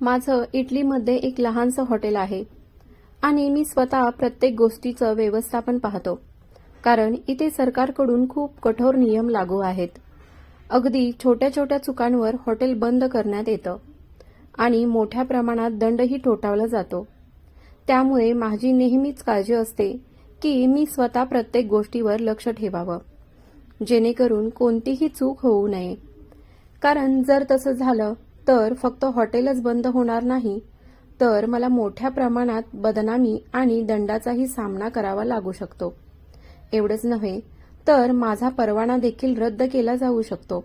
माझं इटलीमध्ये एक लहानसं हॉटेल आहे. आणि मी स्वतः प्रत्येक गोष्टीचं व्यवस्थापन पाहतो. कारण इथे सरकारकडून खूप कठोर नियम लागू आहेत. अगदी छोट्या छोट्या चुकांवर हॉटेल बंद करण्यात येतं. आणि मोठ्या प्रमाणात दंडही ठोठावला जातो. त्यामुळे माझी नेहमीच काळजी असते की मी स्वतः प्रत्येक गोष्टीवर लक्ष ठेवावं. जेणेकरून कोणतीही चूक होऊ नये. कारण जर तसं झालं तर फक्त हॉटेलच बंद होणार नाही तर मला मोठ्या प्रमाणात बदनामी आणि दंडाचाही सामना करावा लागू शकतो. एवढंच नव्हे तर माझा परवाना देखील रद्द केला जाऊ शकतो.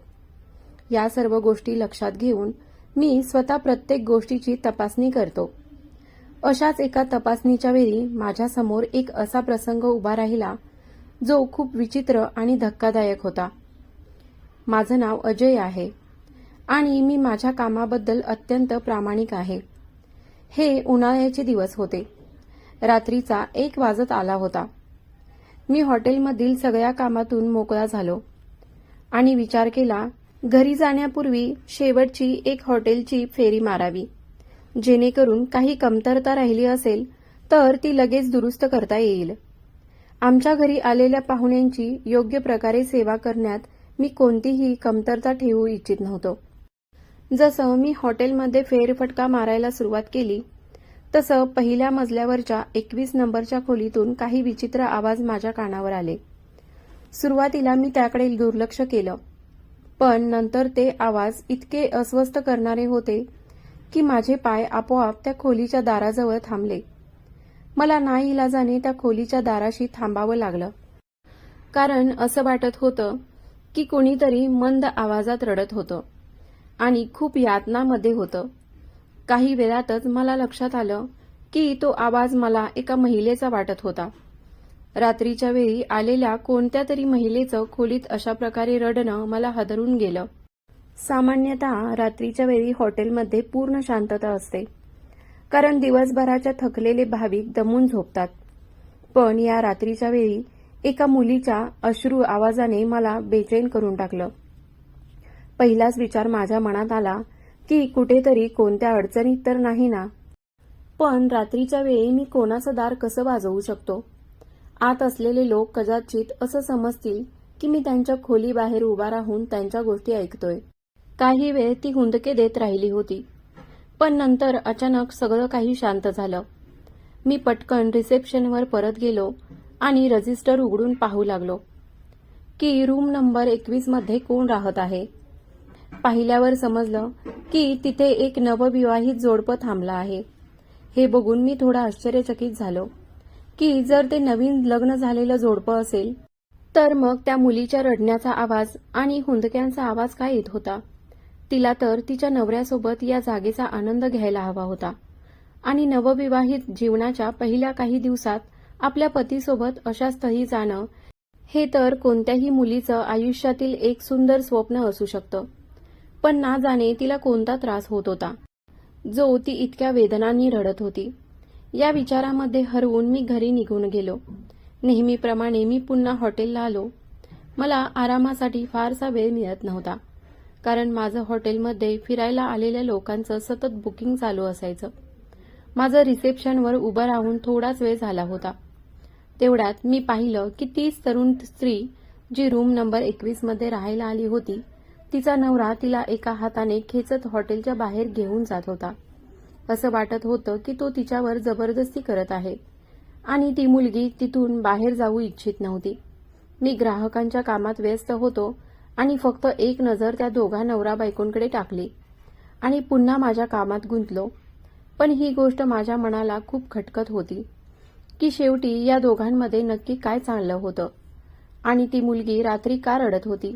या सर्व गोष्टी लक्षात घेऊन मी स्वतः प्रत्येक गोष्टीची तपासणी करतो. अशाच एका तपासणीच्या वेळी माझ्यासमोर एक असा प्रसंग उभा राहिला जो खूप विचित्र आणि धक्कादायक होता. माझं नाव अजय आहे. आणि मी माझ्या कामाबद्दल अत्यंत प्रामाणिक आहे. हे उन्हाळ्याचे दिवस होते. रात्रीचा एक वाजत आला होता. मी हॉटेलमधील सगळ्या कामातून मोकळा झालो आणि विचार केला घरी जाण्यापूर्वी शेवटची एक हॉटेलची फेरी मारावी. जेणेकरून काही कमतरता राहिली असेल तर ती लगेच दुरुस्त करता येईल. आमच्या घरी आलेल्या पाहुण्यांची योग्य प्रकारे सेवा करण्यात मी कोणतीही कमतरता ठेवू इच्छित नव्हतो. जसं मी हॉटेलमध्ये फेरफटका मारायला सुरुवात केली तसं पहिल्या मजल्यावरच्या एकवीस नंबरच्या खोलीतून काही विचित्र आवाज माझ्या कानावर आले. सुरुवातीला मी त्याकडे दुर्लक्ष केलं पण नंतर ते आवाज इतके अस्वस्थ करणारे होते की माझे पाय आपोआप त्या खोलीच्या दाराजवळ थांबले. मला नाईलाजाने त्या खोलीच्या दाराशी थांबावं लागलं कारण असं वाटत होतं की कोणीतरी मंद आवाजात रडत होतं. आणि खूप यातनामध्ये होतं. काही वेळातच मला लक्षात आलं की तो आवाज मला एका महिलेचा वाटत होता. रात्रीच्या वेळी आलेल्या कोणत्या तरी महिलेचं खोलीत अशा प्रकारे रडणं मला हदरून गेलं. सामान्यतः रात्रीच्या वेळी हॉटेलमध्ये पूर्ण शांतता असते. कारण दिवसभराच्या थकलेले भाविक दमून झोपतात. पण या रात्रीच्या वेळी एका मुलीच्या अश्रू आवाजाने मला बेचैन करून टाकलं. पहिलाच विचार माझ्या मनात आला की कुठेतरी कोणत्या अडचणीत तर नाही ना. पण रात्रीच्या वेळी मी कोणाचं दार कसं वाजवू शकतो? आत असलेले लोक कदाचित असं समजतील की मी त्यांच्या खोली बाहेर उभा राहून त्यांच्या गोष्टी ऐकतोय. काही वेळ ती हुंदके देत राहिली होती. पण नंतर अचानक सगळं काही शांत झालं. मी पटकन रिसेप्शनवर परत गेलो आणि रजिस्टर उघडून पाहू लागलो की रूम नंबर एकवीसमध्ये कोण राहत आहे? पाहिल्यावर समजलं की तिथे एक नवविवाहित जोडपं थांबलं आहे. हे बघून मी थोडा आश्चर्यचकित झालो की जर ते नवीन लग्न झालेलं जोडपं असेल तर मग त्या मुलीच्या रडण्याचा आवाज आणि हुंदक्यांचा आवाज काय येत होता? तिला तर तिच्या नवऱ्यासोबत या जागेचा आनंद घ्यायला हवा होता आणि नवविवाहित जीवनाच्या पहिल्या काही दिवसात आपल्या पतीसोबत अशा स्थळी जाणं हे तर कोणत्याही मुलीचं आयुष्यातील एक सुंदर स्वप्न असू शकतं. पण ना जाणे तिला कोणता त्रास होत होता. जो ती इतक्या वेदनांनी रडत होती. या विचारामध्ये हरवून मी घरी निघून गेलो. नेहमीप्रमाणे मी पुन्हा हॉटेलला आलो. मला आरामासाठी फारसा वेळ मिळत नव्हता. कारण माझं हॉटेलमध्ये फिरायला आलेल्या लोकांचं सतत बुकिंग चालू असायचं. माझं रिसेप्शनवर उभं राहून थोडाच वेळ झाला होता. तेवढ्यात मी पाहिलं की तीच तरुण स्त्री जी रूम नंबर एकवीसमध्ये राहायला आली होती तिचा नवरा तिला एका हाताने खेचत हॉटेलच्या बाहेर घेऊन जात होता. असं वाटत होतं की तो तिच्यावर जबरदस्ती करत आहे. आणि ती मुलगी तिथून बाहेर जाऊ इच्छित नव्हती. मी ग्राहकांच्या कामात व्यस्त होतो आणि फक्त एक नजर त्या दोघा नवरा बायकोंकडे टाकली. आणि पुन्हा माझ्या कामात गुंतलो. पण ही गोष्ट माझ्या मनाला खूप खटकत होती की शेवटी या दोघांमध्ये नक्की काय चाललं होतं. आणि ती मुलगी रात्री का रडत होती?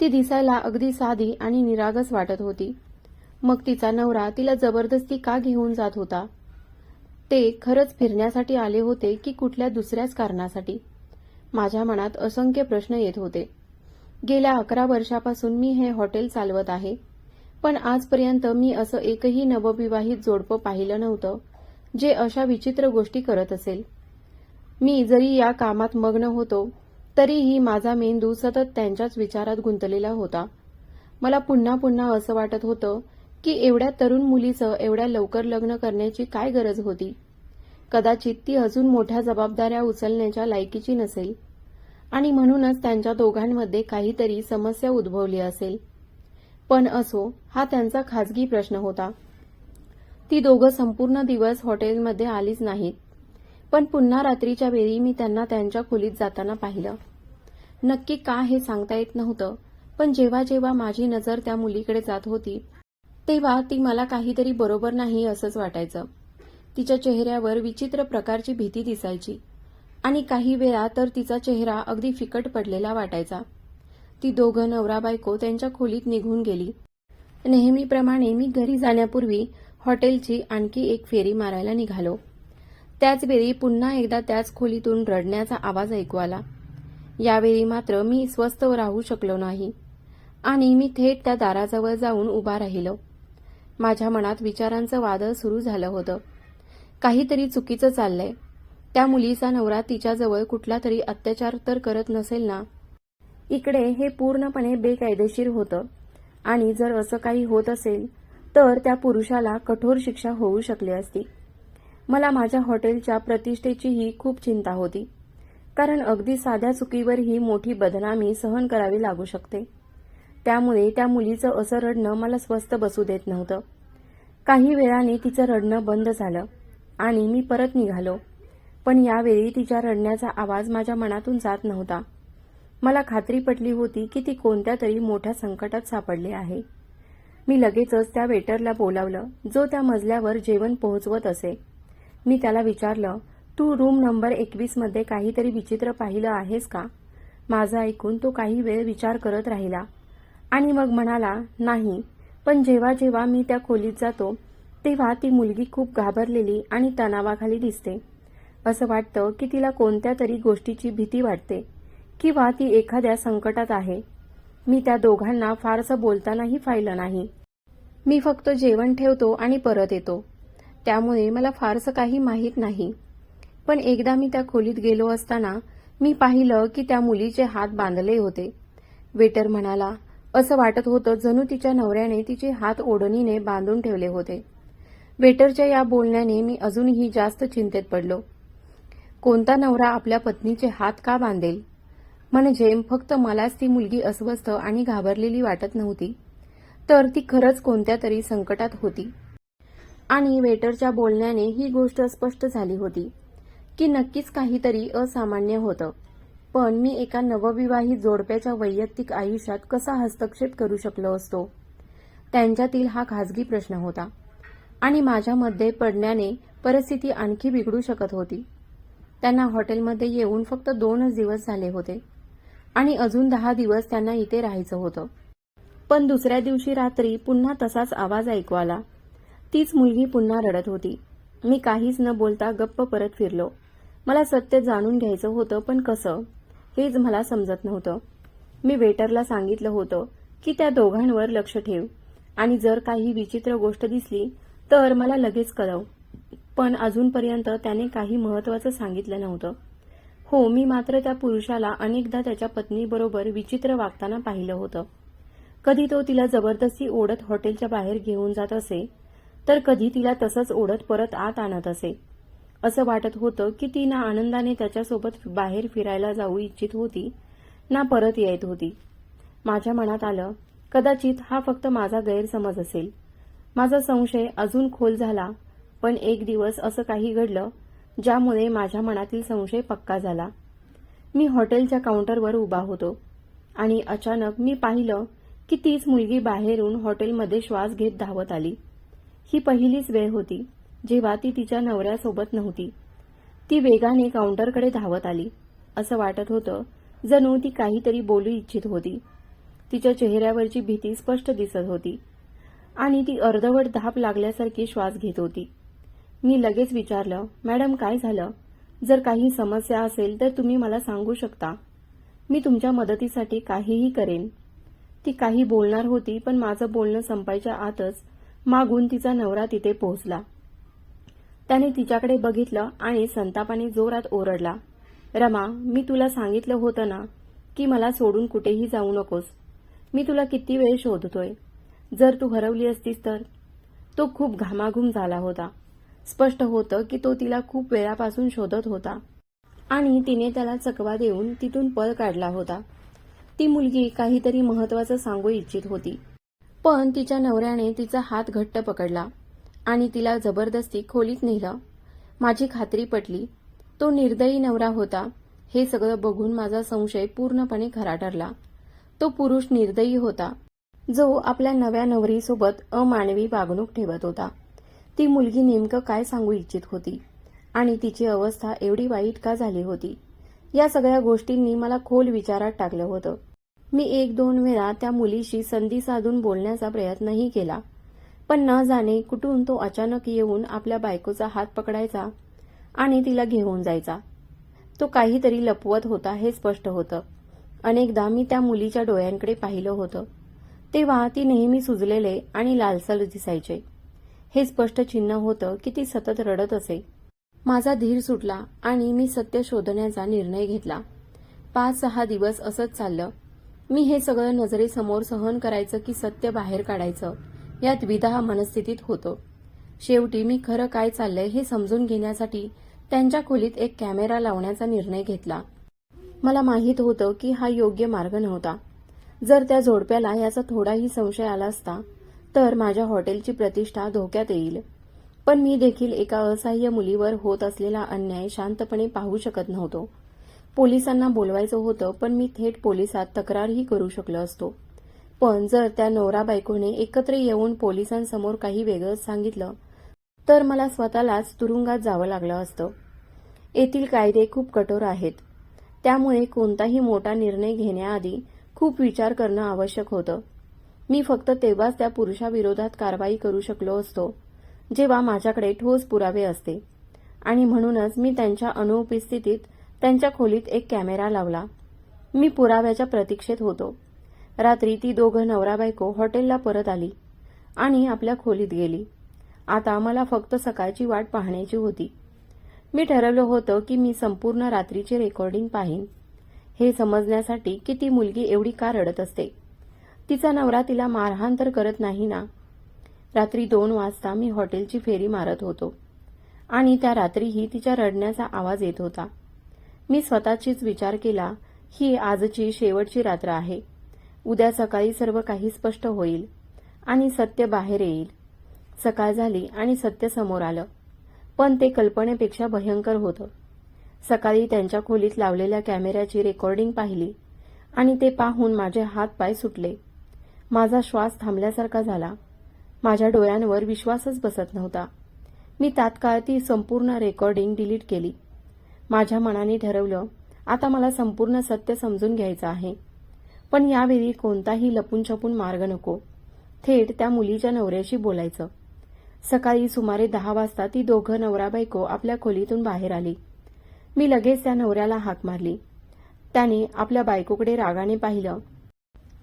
ती दिसायला अगदी साधी आणि निरागस वाटत होती. मग तिचा नवरा तिला जबरदस्ती का घेऊन जात होता? ते खरंच फिरण्यासाठी आले होते की कुठल्या दुसऱ्याच कारणासाठी? माझ्या मनात असंख्य प्रश्न येत होते. गेल्या अकरा वर्षापासून मी हे हॉटेल चालवत आहे. पण आजपर्यंत मी असं एकही नवविवाहित जोडपं पाहिलं नव्हतं जे अशा विचित्र गोष्टी करत असेल. मी जरी या कामात मग्न होतो तरीही माझा मेंदू सतत त्यांच्याच विचारात गुंतलेला होता. मला पुन्हा पुन्हा असं वाटत होतं की एवढ्या तरुण मुलीचं एवढ्या लवकर लग्न करण्याची काय गरज होती? कदाचित ती अजून मोठ्या जबाबदाऱ्या उचलण्याच्या लायकीची नसेल. आणि म्हणूनच त्यांच्या दोघांमध्ये काहीतरी समस्या उद्भवली असेल. पण असो हा त्यांचा खाजगी प्रश्न होता. ती दोघं संपूर्ण दिवस हॉटेलमध्ये आलीच नाहीत. पण पुन्हा रात्रीच्या वेळी मी त्यांना त्यांच्या खोलीत जाताना पाहिलं. नक्की का हे सांगता येत नव्हतं पण जेव्हा जेव्हा माझी नजर त्या मुलीकडे जात होती तेव्हा ती मला काहीतरी बरोबर नाही असंच वाटायचं. तिच्या चेहऱ्यावर विचित्र प्रकारची भीती दिसायची. आणि काही वेळा तर तिचा चेहरा अगदी फिकट पडलेला वाटायचा. ती दोघं नवरा बायको त्यांच्या खोलीत निघून गेली. नेहमीप्रमाणे मी घरी जाण्यापूर्वी हॉटेलची आणखी एक फेरी मारायला निघालो. त्याचवेळी पुन्हा एकदा त्याच खोलीतून रडण्याचा आवाज ऐकू आला. यावेळी मात्र मी स्वस्थ राहू शकलो नाही आणि मी थेट त्या दाराजवळ जाऊन उभा राहिलो. माझ्या मनात विचारांचं वादळ सुरू झालं होतं. काहीतरी चुकीचं चाललंय. त्या मुलीचा नवरा तिच्याजवळ कुठला तरी अत्याचार तर करत नसेल ना? इकडे हे पूर्णपणे बेकायदेशीर होतं आणि जर असं काही होत असेल तर त्या पुरुषाला कठोर शिक्षा होऊ शकली असती. मला माझ्या हॉटेलच्या प्रतिष्ठेचीही खूप चिंता होती. कारण अगदी साध्या चुकीवर ही मोठी बदनामी सहन करावी लागू शकते. त्यामुळे त्या मुलीचं असं रडणं मला स्वस्त बसू देत नव्हतं. काही वेळाने तिचं रडणं बंद झालं आणि मी परत निघालो. पण यावेळी तिच्या रडण्याचा आवाज माझ्या मनातून जात नव्हता. मला खात्री पटली होती की ती कोणत्या तरी मोठ्या संकटात सापडली आहे. मी लगेचच त्या वेटरला बोलावलं जो त्या मजल्यावर जेवण पोहोचवत असे. मी त्याला विचारलं तू रूम नंबर एकवीसमध्ये काहीतरी विचित्र पाहिलं आहेस का? माझं ऐकून तो काही वेळ विचार करत राहिला आणि मग म्हणाला नाही पण जेव्हा जेव्हा मी त्या खोलीत जातो तेव्हा ती मुलगी खूप घाबरलेली आणि तणावाखाली दिसते. असं वाटतं की तिला कोणत्या तरी गोष्टीची भीती वाटते किंवा ती एखाद्या संकटात आहे. मी त्या दोघांना फारसं बोलतानाही पाहिलं नाही. मी फक्त जेवण ठेवतो आणि परत येतो. त्यामुळे मला फारसं काही माहीत नाही. पण एकदा मी त्या खोलीत गेलो असताना मी पाहिलं की त्या मुलीचे हात बांधले होते. वेटर म्हणाला असं वाटत होतं जणू तिच्या नवऱ्याने तिचे हात ओढणीने बांधून ठेवले होते. वेटरच्या या बोलण्याने मी अजूनही जास्त चिंतेत पडलो. कोणता नवरा आपल्या पत्नीचे हात का बांधेल? म्हणजे फक्त मलाच ती मुलगी अस्वस्थ आणि घाबरलेली वाटत नव्हती. तर ती खरंच कोणत्या तरी संकटात होती. आणि वेटरच्या बोलण्याने ही गोष्ट स्पष्ट झाली होती की नक्कीच काहीतरी असामान्य होतं. पण मी एका नवविवाहित जोडप्याच्या वैयक्तिक आयुष्यात कसा हस्तक्षेप करू शकलो असतो? त्यांच्यातील हा खाजगी प्रश्न होता. आणि माझ्यामध्ये पडण्याने परिस्थिती आणखी बिघडू शकत होती. त्यांना हॉटेलमध्ये येऊन फक्त दोनच दिवस झाले होते. आणि अजून दहा दिवस त्यांना इथे राहायचं होतं. पण दुसऱ्या दिवशी रात्री पुन्हा तसाच आवाज ऐकू आला. तीच मुलगी पुन्हा रडत होती. मी काहीच न बोलता गप्प परत फिरलो. मला सत्य जाणून घ्यायचं होतं पण कसं? हेच मला समजत नव्हतं. मी वेटरला सांगितलं होतं की त्या दोघांवर लक्ष ठेव. आणि जर काही विचित्र गोष्ट दिसली तर मला लगेच कळव. पण अजूनपर्यंत त्याने काही महत्वाचं सांगितलं नव्हतं. हो मी मात्र त्या पुरुषाला अनेकदा त्याच्या पत्नीबरोबर विचित्र वागताना पाहिलं होतं. कधी तो तिला जबरदस्ती ओढत हॉटेलच्या बाहेर घेऊन जात असे तर कधी तिला तसंच ओढत परत आत आणत असे. असं वाटत होतं की ती ना आनंदाने त्याच्यासोबत बाहेर फिरायला जाऊ इच्छित होती ना परत येत होती. माझ्या मनात आलं कदाचित हा फक्त माझा गैरसमज असेल. माझा संशय अजून खोल झाला पण एक दिवस असं काही घडलं ज्यामुळे माझ्या मनातील संशय पक्का झाला. मी हॉटेलच्या काउंटरवर उभा होतो आणि अचानक मी पाहिलं की तीच मुलगी बाहेरून हॉटेलमध्ये श्वास घेत धावत आली. ही पहिलीच वेळ होती जेव्हा ती तिच्या नवऱ्यासोबत नव्हती. ती वेगाने काउंटरकडे धावत आली. असं वाटत होतं जणू ती काहीतरी बोलू इच्छित होती. तिच्या चेहऱ्यावरची भीती स्पष्ट दिसत होती. आणि ती अर्धवट धाप लागल्यासारखी श्वास घेत होती. मी लगेच विचारलं मॅडम काय झालं? जर काही समस्या असेल तर तुम्ही मला सांगू शकता? मी तुमच्या मदतीसाठी काहीही करेन. ती काही बोलणार होती पण माझं बोलणं संपायच्या आतच मागून तिचा नवरा तिथे पोहोचला. त्याने तिच्याकडे बघितलं आणि संतापाने जोरात ओरडला रमा मी तुला सांगितलं होतं ना की मला सोडून कुठेही जाऊ नकोस. मी तुला किती वेळ शोधतोय. जर तू हरवली असतीस तर. तो खूप घामाघूम झाला होता. स्पष्ट होतं की तो तिला खूप वेळापासून शोधत होता आणि तिने त्याला चकवा देऊन तिथून पळ काढला होता. ती मुलगी काहीतरी महत्वाचं सांगू इच्छित होती. पण तिच्या नवऱ्याने तिचा हात घट्ट पकडला आणि तिला जबरदस्ती खोलीत नेलं. माझी खात्री पटली. तो निर्दयी नवरा होता. हे सगळं बघून माझा संशय पूर्णपणे खरा ठरला तो पुरुष निर्दयी होता. जो आपल्या नव्या नवरीसोबत अमानवी वागणूक ठेवत होता. ती मुलगी नेमकं काय सांगू इच्छित होती? आणि तिची अवस्था एवढी वाईट का झाली होती? या सगळ्या गोष्टींनी मला खोल विचारात टाकलं होतं. मी एक दोन वेळा त्या मुलीशी संधी साधून बोलण्याचा प्रयत्नही केला. पण न जाणे कुठून तो अचानक येऊन आपल्या बायकोचा हात पकडायचा आणि तिला घेऊन जायचा. तो काहीतरी लपवत होता हे स्पष्ट होतं. अनेकदा मी त्या मुलीच्या डोळ्यांकडे पाहिलं होतं. तेव्हा ती नेहमी सुजलेले आणि लालसर दिसायचे. हे स्पष्ट चिन्ह होतं की ती सतत रडत असे. माझा धीर सुटला आणि मी सत्य शोधण्याचा निर्णय घेतला. पाच सहा दिवस असंच चाललं. मी हे सगळं नजरेसमोर सहन करायचं की सत्य बाहेर काढायचं या द्विधा मनस्थितीत होतो. शेवटी मी खरं काय चाललंय हे समजून घेण्यासाठी त्यांच्या खोलीत एक कॅमेरा लावण्याचा निर्णय घेतला. मला माहीत होतं की हा योग्य मार्ग नव्हता. जर त्या जोडप्याला याचा थोडाही संशय आला असता तर माझ्या हॉटेलची प्रतिष्ठा धोक्यात येईल. पण मी देखील एका असहाय्य मुलीवर होत असलेला अन्याय शांतपणे पाहू शकत नव्हतो. पोलिसांना बोलवायचं होतं पण मी थेट पोलिसात तक्रारही करू शकलो असतो. पण जर त्या नवरा बायकोने एकत्र येऊन पोलिसांसमोर काही वेगळंच सांगितलं तर मला स्वतःलाच तुरुंगात जावं लागलं असतं. येथील कायदे खूप कठोर आहेत. त्यामुळे कोणताही मोठा निर्णय घेण्याआधी खूप विचार करणं आवश्यक होतं. मी फक्त तेव्हाच त्या पुरुषाविरोधात कारवाई करू शकलो असतो जेव्हा माझ्याकडे ठोस पुरावे असते. आणि म्हणूनच मी त्यांच्या अनुपस्थितीत त्यांच्या खोलीत एक कॅमेरा लावला. मी पुराव्याच्या प्रतीक्षेत होतो. रात्री ती दोघं नवरा बायको हॉटेलला परत आली आणि आपल्या खोलीत गेली. आता मला फक्त सकाळची वाट पाहण्याची होती. मी ठरवलं होतं की मी संपूर्ण रात्रीचे रेकॉर्डिंग पाहीन. हे समजण्यासाठी की ती मुलगी एवढी का रडत असते? तिचा नवरा तिला मारहाण तर करत नाही ना? रात्री दोन वाजता मी हॉटेलची फेरी मारत होतो आणि त्या रात्रीही तिच्या रडण्याचा आवाज येत होता. मी स्वतःचीच विचार केला ही आजची शेवटची रात्र आहे. उद्या सकाळी सर्व काही स्पष्ट होईल आणि सत्य बाहेर येईल. सकाळ झाली आणि सत्य समोर आलं. पण ते कल्पनेपेक्षा भयंकर होतं. सकाळी त्यांच्या खोलीत लावलेल्या कॅमेऱ्याची रेकॉर्डिंग पाहिली आणि ते पाहून माझे हात पाय सुटले. माझा श्वास थांबल्यासारखा झाला. माझ्या डोळ्यांवर विश्वासच बसत नव्हता. मी तात्काळ ती संपूर्ण रेकॉर्डिंग डिलीट केली. माझ्या मनाने ठरवलं. आता मला संपूर्ण सत्य समजून घ्यायचं आहे. पण यावेळी कोणताही लपून छपून मार्ग नको. थेट त्या मुलीच्या नवऱ्याशी बोलायचं. सकाळी सुमारे दहा वाजता ती दोघं नवरा बायको आपल्या खोलीतून बाहेर आली. मी लगेच त्या नवऱ्याला हाक मारली. त्याने आपल्या बायकोकडे रागाने पाहिलं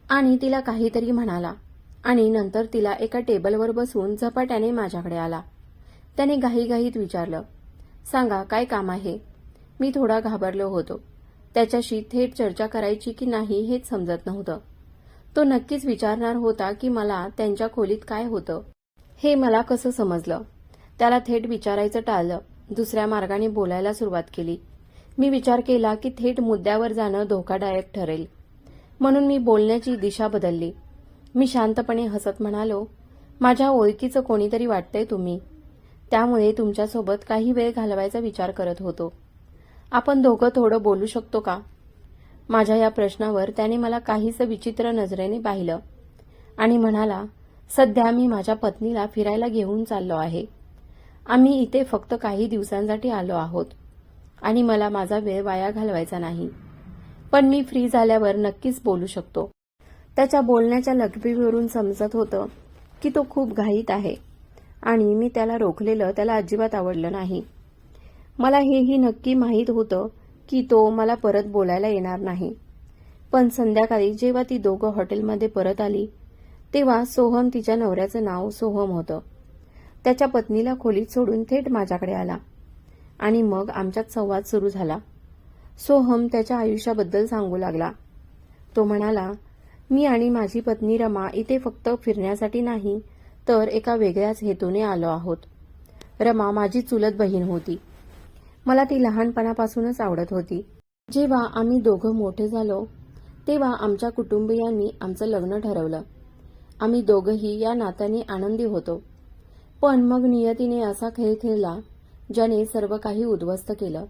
आणि तिला काहीतरी म्हणाला आणि नंतर तिला एका टेबलवर बसून झपाट्याने माझ्याकडे आला. त्याने घाईघाईत विचारलं सांगा काय काम आहे? मी थोडा घाबरलो होतो. त्याच्याशी थेट चर्चा करायची की नाही हेच समजत नव्हतं. तो नक्कीच विचारणार होता की मला त्यांच्या खोलीत काय होतं. हे मला कसं समजलं? त्याला थेट विचारायचं टाळलं. दुसऱ्या मार्गाने बोलायला सुरुवात केली. मी विचार केला की थेट मुद्द्यावर जाणं धोकादायक ठरेल. म्हणून मी बोलण्याची दिशा बदलली. मी शांतपणे हसत म्हणालो माझ्या ओळखीचं कोणीतरी वाटतंय तुम्ही. त्यामुळे तुमच्यासोबत काही वेळ घालवायचा विचार करत होतो. आपण दोघं थोडं बोलू शकतो का? माझ्या या प्रश्नावर त्याने मला काहीसं विचित्र नजरेने पाहिलं आणि म्हणाला सध्या मी माझ्या पत्नीला फिरायला घेऊन चाललो आहे. आम्ही इथे फक्त काही दिवसांसाठी आलो आहोत आणि मला माझा वेळ वाया घालवायचा नाही. पण मी फ्री झाल्यावर नक्कीच बोलू शकतो. त्याच्या बोलण्याच्या लकबीवरून समजत होतं की तो खूप घाईत आहे आणि मी त्याला रोखलेलं त्याला अजिबात आवडलं नाही. मला हेही नक्की माहीत होतं की तो मला परत बोलायला येणार नाही. पण संध्याकाळी जेव्हा ती दोघं हॉटेलमध्ये परत आली तेव्हा सोहम तिच्या नवऱ्याचं नाव सोहम होतं. त्याच्या पत्नीला खोलीत सोडून थेट माझ्याकडे आला. आणि मग आमच्यात संवाद सुरू झाला. सोहम त्याच्या आयुष्याबद्दल सांगू लागला. तो म्हणाला मी आणि माझी पत्नी रमा इथे फक्त फिरण्यासाठी नाही तर एका वेगळ्याच हेतूने आलो आहोत. रमा माझी चुलत बहीण होती. मला ती लहानपणापासूनच आवडत होती. जेव्हा आम्ही दोघं मोठे झालो तेव्हा आमच्या कुटुंबियांनी आमचं लग्न ठरवलं. आम्ही दोघंही या नात्याने आनंदी होतो. पण मग नियतीने असा खेळ खेळला ज्याने सर्व काही उद्ध्वस्त केलं.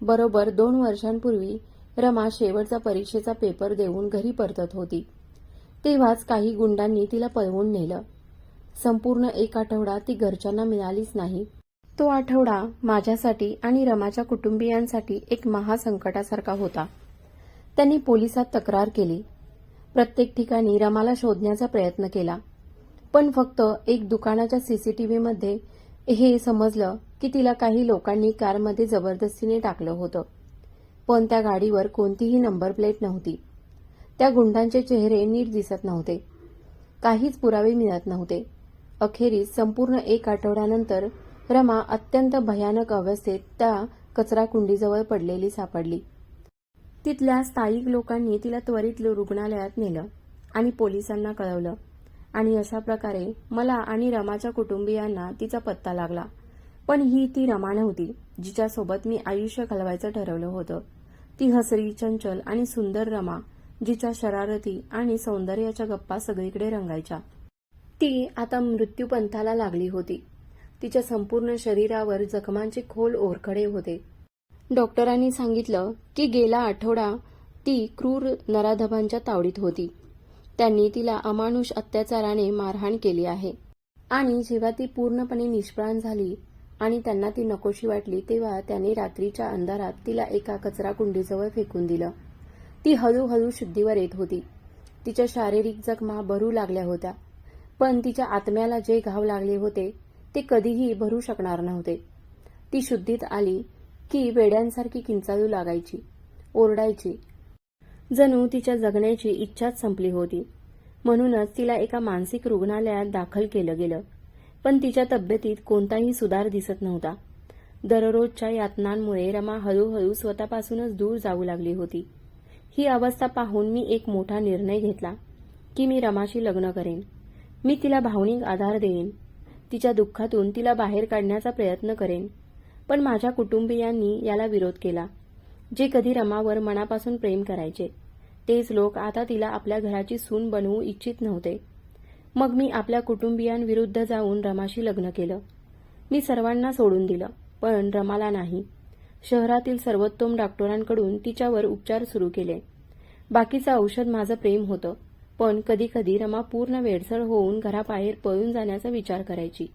बरोबर दोन वर्षांपूर्वी रमा शेवटचा परीक्षेचा पेपर देऊन घरी परतत होती. तेव्हाच काही गुंडांनी तिला पळवून नेलं. संपूर्ण एक आठवडा ती घरच्यांना मिळालीच नाही. तो आठवडा माझ्यासाठी आणि रमाच्या कुटुंबियांसाठी एक महासंकटासारखा होता. त्यांनी पोलिसात तक्रार केली. प्रत्येक ठिकाणी रमाला शोधण्याचा प्रयत्न केला. पण फक्त एक दुकानाच्या सीसीटीव्हीमध्ये हे समजलं की तिला काही लोकांनी कारमध्ये जबरदस्तीने टाकलं होतं. पण त्या गाडीवर कोणतीही नंबर प्लेट नव्हती. त्या गुंडांचे चेहरे नीट दिसत नव्हते. काहीच पुरावे मिळत नव्हते. अखेरीस संपूर्ण एक आठवड्यानंतर रमा अत्यंत भयानक अवस्थेत त्या कचरा कुंडीजवळ पडलेली सापडली. तिथल्या स्थायिक लोकांनी तिला त्वरित रुग्णालयात नेलं आणि पोलिसांना कळवलं. आणि अशा प्रकारे मला आणि रमाच्या कुटुंबियांना तिचा पत्ता लागला. पण ही ती रमा नव्हती जिच्यासोबत मी आयुष्य घालवायचं ठरवलं होतं. ती हसरी चंचल आणि सुंदर रमा जिच्या शरारती आणि सौंदर्याच्या गप्पा सगळीकडे रंगायच्या. ती आता मृत्यूपंथाला लागली होती. तिच्या संपूर्ण शरीरावर जखमांचे खोल ओरखडे होते. डॉक्टरांनी सांगितलं की गेला आठवडा ती क्रूर नराधबांच्या तावडीत होती. त्यांनी तिला अमानुष अत्याचाराने मारहाण केली आहे. आणि जेव्हा ती पूर्णपणे निष्प्राण झाली आणि त्यांना ती नकोशी वाटली तेव्हा त्यांनी रात्रीच्या अंधारात तिला एका कचरा कुंडीजवळ फेकून दिलं. ती हळूहळू शुद्धीवर येत होती. तिच्या शारीरिक जखमा भरू लागल्या होत्या. पण तिच्या आत्म्याला जे घाव लागले होते ते कधीही भरू शकणार नव्हते. ती शुद्धीत आली की वेड्यांसारखी किंचाळू लागायची ओरडायची. जणू तिच्या जगण्याची इच्छाच संपली होती. म्हणूनच तिला एका मानसिक रुग्णालयात दाखल केलं गेलं. पण तिच्या तब्येतीत कोणताही सुधार दिसत नव्हता. दररोजच्या यातनांमुळे रमा हळूहळू स्वतःपासूनच दूर जाऊ लागली होती. ही अवस्था पाहून मी एक मोठा निर्णय घेतला की मी रमाशी लग्न करेन. मी तिला भावनिक आधार देईन. तिच्या दुःखातून तिला बाहेर काढण्याचा प्रयत्न करेन. पण माझ्या कुटुंबियांनी याला विरोध केला. जे कधी रमावर मनापासून प्रेम करायचे. तेच लोक आता तिला आपल्या घराची सून बनवू इच्छित नव्हते. मग मी आपल्या कुटुंबियांविरुद्ध जाऊन रमाशी लग्न केलं. मी सर्वांना सोडून दिलं पण रमाला नाही. शहरातील सर्वोत्तम डॉक्टरांकडून तिच्यावर उपचार सुरू केले. बाकीचं औषध माझं प्रेम होतं. पण कधीकधी रमा पूर्ण वेडसळ होऊन घराबाहेर पळून जाण्याचा विचार करायची.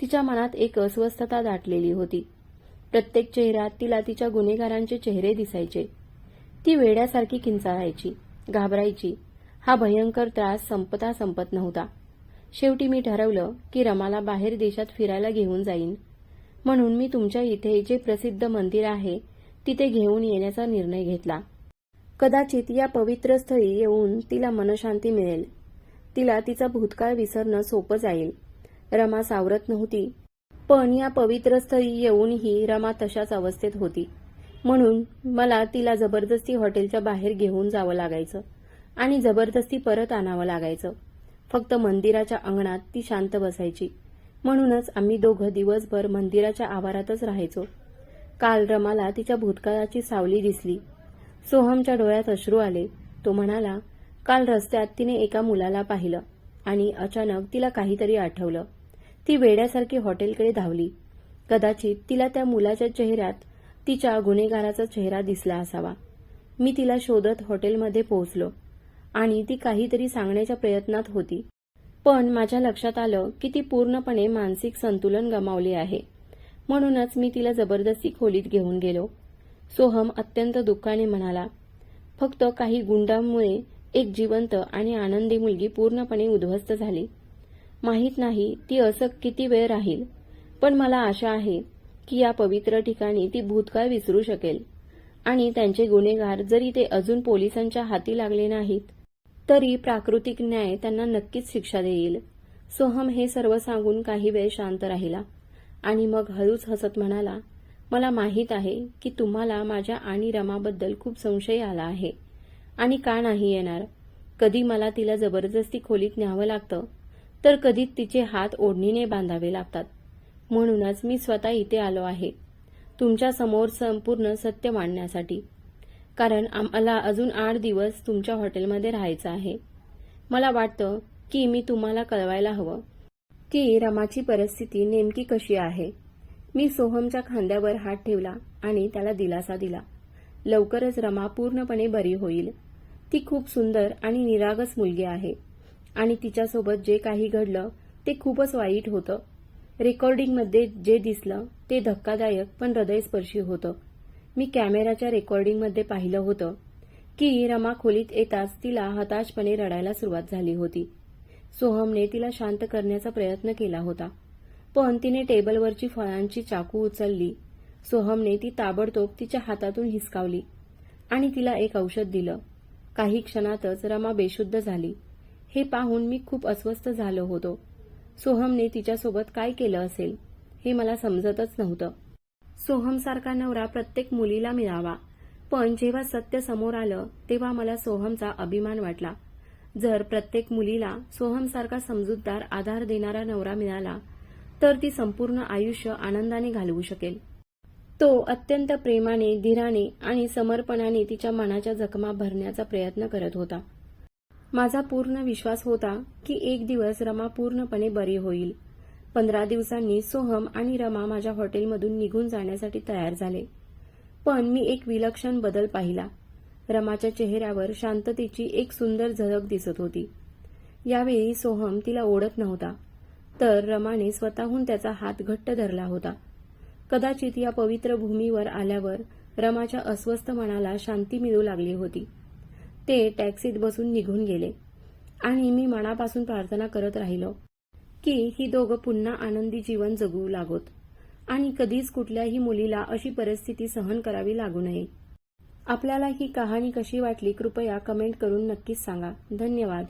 तिच्या मनात एक अस्वस्थता दाटलेली होती. प्रत्येक चेहऱ्यात तिला तिच्या गुन्हेगारांचे चेहरे दिसायचे. ती वेड्यासारखी किंचाळायची घाबरायची. हा भयंकर त्रास संपता संपत नव्हता. शेवटी मी ठरवलं की रमाला बाहेर देशात फिरायला घेऊन जाईन. म्हणून मी तुमच्या इथे जे प्रसिद्ध मंदिर आहे तिथे घेऊन येण्याचा निर्णय घेतला. कदाचित या पवित्र स्थळी येऊन तिला मनशांती मिळेल. तिला तिचा भूतकाळ विसरणं सोपं जाईल. रमा सावरत नव्हती. पण या पवित्र स्थळी येऊनही रमा तशाच अवस्थेत होती. म्हणून मला तिला जबरदस्ती हॉटेलच्या बाहेर घेऊन जावं लागायचं आणि जबरदस्ती परत आणावं लागायचं. फक्त मंदिराच्या अंगणात ती शांत बसायची. म्हणूनच आम्ही दोघं दिवसभर मंदिराच्या आवारातच राहायचो. काल रमाला तिच्या भूतकाळाची सावली दिसली. सोहमच्या डोळ्यात अश्रू आले. तो म्हणाला काल रस्त्यात तिने एका मुलाला पाहिलं आणि अचानक तिला काहीतरी आठवलं. ती वेड्यासारखी हॉटेलकडे धावली. कदाचित तिला त्या मुलाच्या चेहऱ्यात तिच्या गुन्हेगाराचा चेहरा दिसला असावा. मी तिला शोधत हॉटेलमध्ये पोहोचलो आणि ती काहीतरी सांगण्याच्या प्रयत्नात होती. पण माझ्या लक्षात आलं की ती पूर्णपणे मानसिक संतुलन गमावली आहे. म्हणूनच मी तिला जबरदस्ती खोलीत घेऊन गेलो. सोहम अत्यंत दुःखाने म्हणाला फक्त काही गुंडांमुळे एक जिवंत आणि आनंदी मुलगी पूर्णपणे उद्ध्वस्त झाली. माहीत नाही ती असं किती वेळ राहील पण मला आशा आहे की या पवित्र ठिकाणी ती भूतकाळ विसरू शकेल. आणि त्यांचे गुन्हेगार जरी ते अजून पोलिसांच्या हाती लागले नाहीत तरी प्राकृतिक न्याय त्यांना नक्कीच शिक्षा देईल. सोहम हे सर्व सांगून काही वेळ शांत राहिला आणि मग हळूच हसत म्हणाला मला माहीत आहे की तुम्हाला माझ्या आणि रमाबद्दल खूप संशय आला आहे. आणि का नाही येणार? कधी मला तिला जबरदस्ती खोलीत न्यावं लागतं? तर कधी तिचे हात ओढणीने बांधावे लागतात. म्हणूनच मी स्वतः इथे आलो आहे तुमच्यासमोर संपूर्ण सत्य मांडण्यासाठी. कारण आम्हाला अजून आठ दिवस तुमच्या हॉटेलमध्ये राहायचं आहे. मला वाटतं की मी तुम्हाला कळवायला हवं की रमाची परिस्थिती नेमकी कशी आहे. मी सोहमच्या खांद्यावर हात ठेवला आणि त्याला दिलासा दिला. लवकरच रमा पूर्णपणे बरी होईल. ती खूप सुंदर आणि निरागस मुलगी आहे. आणि तिच्यासोबत जे काही घडलं ते खूपच वाईट होतं. रेकॉर्डिंगमध्ये जे दिसलं ते धक्कादायक पण हृदयस्पर्शी होतं. मी कॅमेराच्या रेकॉर्डिंगमध्ये पाहिलं होतं की रमा खोलीत येताच तिला हताशपणे रडायला सुरुवात झाली होती. सोहमने तिला शांत करण्याचा प्रयत्न केला होता. पण तिने टेबलवरची फळांची चाकू उचलली. सोहमने ती ताबडतोब तिच्या हातातून हिसकावली आणि तिला एक औषध दिलं. काही क्षणातच रमा बेशुद्ध झाली. हे पाहून मी खूप अस्वस्थ झालो होतो. सोहमने तिच्यासोबत काय केलं असेल हे मला समजतच नव्हतं. सोहमसारखा नवरा प्रत्येक मुलीला मिळावा पण जेव्हा सत्य समोर आलं तेव्हा मला सोहमचा अभिमान वाटला. जर प्रत्येक मुलीला सोहमसारखा समजूतदार आधार देणारा नवरा मिळाला तर ती संपूर्ण आयुष्य आनंदाने घालवू शकेल. तो अत्यंत प्रेमाने धीराने आणि समर्पणाने तिच्या मनाच्या जखमा भरण्याचा प्रयत्न करत होता. माझा पूर्ण विश्वास होता की एक दिवस रमा पूर्णपणे बरी होईल. पंधरा दिवसांनी सोहम आणि रमा माझ्या हॉटेलमधून निघून जाण्यासाठी तयार झाले. पण मी एक विलक्षण बदल पाहिला. रमाच्या चेहऱ्यावर शांततेची एक सुंदर झलक दिसत होती. यावेळी सोहम तिला ओढत नव्हता. तर रमाने स्वतःहून त्याचा हात घट्ट धरला होता. कदाचित या पवित्र भूमीवर आल्यावर रमाच्या अस्वस्थ मनाला शांती मिळू लागली होती. ते टॅक्सीत बसून निघून गेले. आणि मी मनापासून प्रार्थना करत राहिलो की ही दोघं पुन्हा आनंदी जीवन जगू लागोत. आणि कधीच कुठल्याही मुलीला अशी परिस्थिती सहन करावी लागू नये. आपल्याला ही कहाणी कशी वाटली कृपया कमेंट करून नक्कीच सांगा. धन्यवाद.